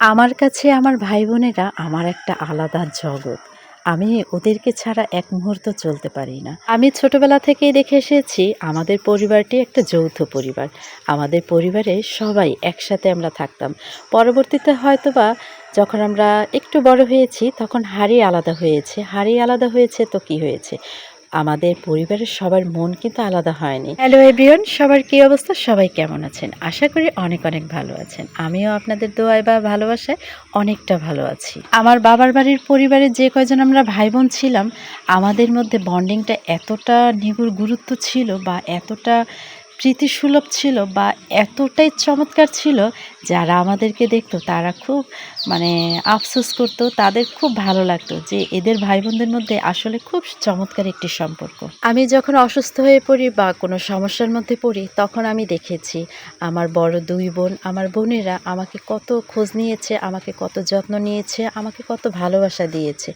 আমার কাছে আমার ভাই বোনেরা আমার একটা আলাদা জগৎ। আমি ওদেরকে ছাড়া এক মুহূর্ত চলতে পারি না। আমি ছোটবেলা থেকেই দেখে এসেছি, আমাদের পরিবারটি একটা যৌথ পরিবার। আমাদের পরিবারে সবাই একসাথে আমরা থাকতাম। পরবর্তীতে হয়তোবা যখন আমরা একটু বড় হয়েছি, তখন হাড়ি আলাদা হয়েছে। হাড়ি আলাদা হয়েছে তো কি হয়েছে? আমাদের পরিবারের সবার মন কিন্তু আলাদা হয়নি। হ্যালো এভরিওয়ান, সবার কি অবস্থা? সবাই কেমন আছেন? আশা করি অনেক অনেক ভালো আছেন। আমিও আপনাদের দোয়ায় বা ভালোবাসায় অনেকটা ভালো আছি। আমার বাবার বাড়ির পরিবারে যে কয়জন আমরা ভাই বোন ছিলাম, আমাদের মধ্যে বন্ডিংটা এতটা নিগুড় গুরুত্ব ছিল বা এতটা প্রীতিসুলভ ছিল বা এতটাই চমৎকার ছিল, যারা আমাদেরকে দেখতো, তারা খুব মানে আফসোস করতো, তাদের খুব ভালো লাগতো যে এদের ভাই বোনদের মধ্যে আসলে খুব চমৎকার একটি সম্পর্ক। আমি যখন অসুস্থ হয়ে পড়ি বা কোনো সমস্যার মধ্যে পড়ি, তখন আমি দেখেছি আমার বড় দুই বোন, আমার বোনেরা আমাকে কত খোঁজ নিয়েছে, আমাকে কত যত্ন নিয়েছে, আমাকে কত ভালোবাসা দিয়েছে।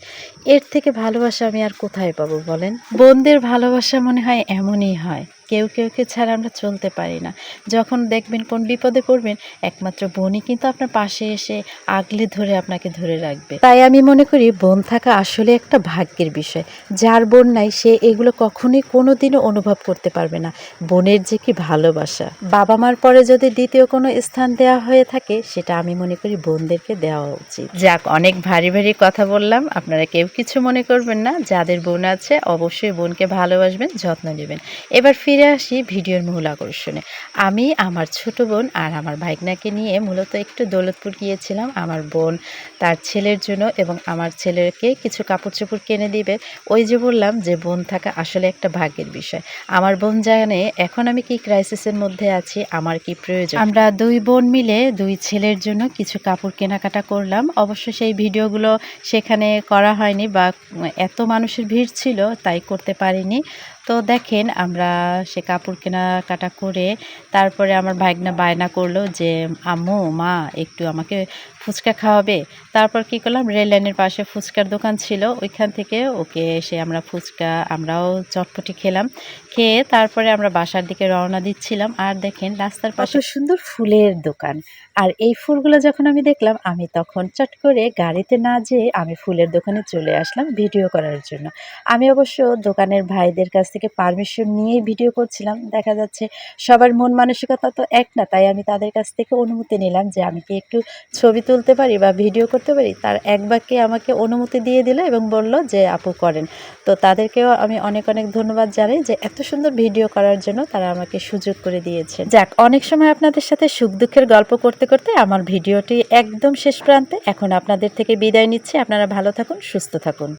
এর থেকে ভালোবাসা আমি আর কোথায় পাবো বলেন? বোনদের ভালোবাসা মনে হয় এমনই হয়। কেউ কেউকে ছাড়া আমরা চলতে পারি না। যখন দেখবেন কোন বিপদে পড়বেন, একমাত্র বোনই কিন্তু আপনার পাশে এসে আগলে ধরে আপনাকে ধরে রাখবে। তাই আমি মনে করি বোন থাকা আসলে একটা ভাগ্যের বিষয়। যার বোন নাই, সে এগুলো কখনোই কোনো দিনও অনুভব করতে পারবে না। বোনের যে কি ভালোবাসা। বাবা মার পরে যদি দ্বিতীয় কোনো স্থান দেওয়া হয়ে থাকে, সেটা আমি মনে করি বোনদেরকে দেওয়া উচিত। যাক, অনেক ভারী ভারী কথা বললাম। আপনারা কেউ কিছু মনে করবেন না। যাদের বোন আছে, অবশ্যই বোনকে ভালোবাসবেন, যত্ন নেবেন। এবার ফিরে আসি ভিডিওর মূল আকর্ষণে। আমি, আমার ছোট বোন আর আমার ভাইগনাকে নিয়ে মূলত একটু দৌলতপুর গিয়েছিলাম। আমার বোন তার ছেলের জন্য এবং আমার ছেলেকে কিছু কাপড় চোপড় কিনে দিবে। ওই যে বললাম যে বোন থাকা আসলে একটা ভাগ্যের বিষয়। আমার বোন জানে এখন আমি কি ক্রাইসিসের মধ্যে আছি, আমার কি প্রয়োজন। আমরা দুই বোন মিলে দুই ছেলের জন্য কিছু কাপড় কেনাকাটা করলাম। অবশ্য সেই ভিডিওগুলো সেখানে করা হয়নি বা এত মানুষের ভিড় ছিল তাই করতে পারিনি। তো দেখেন, আমরা সে কাপড় কেনাকাটা করে তারপরে আমার ভাগনা বায়না করল যে আম্মু মা একটু আমাকে ফুচকা খাওয়াবে। তারপর কি করলাম রেল লাইনের পাশে ফুচকার দোকান ছিল ওইখান থেকে ওকে এসে আমরা ফুচকা আমরাও চটপটি খেলাম। খেয়ে তারপরে আমরা বাসার দিকে রওনা দিচ্ছিলাম। আর দেখেন রাস্তার পাশে সুন্দর ফুলের দোকান। আর এই ফুলগুলো যখন আমি দেখলাম আমি তখন চট করে গাড়িতে না যেয়ে আমি ফুলের দোকানে চলে আসলাম ভিডিও করার জন্য। আমি অবশ্য দোকানের ভাইদের কাছ থেকে পারমিশন নিয়েই ভিডিও করছিলাম। দেখা যাচ্ছে সবার মন মানসিকতা তো এক না, তাই আমি তাদের কাছ থেকে অনুমতি নিলাম যে আমি কি একটু ছবি তুলতে পারি বা ভিডিও করতে পারি। তার এক বাক্যে আমাকে অনুমতি দিয়ে দিল এবং বলল যে, আপু, করেন। তো তাদেরকেও আমি অনেক অনেক ধন্যবাদ জানাই যে, এত সুন্দর ভিডিও করার জন্য তারা আমাকে সুযোগ করে দিয়েছে। যাক, অনেক সময় আপনাদের সাথে সুখ দুঃখের গল্প করতে করতে আমার ভিডিওটি একদম শেষ প্রান্তে। এখন আপনাদের থেকে বিদায় নিচ্ছি। আপনারা ভালো থাকুন, সুস্থ থাকুন।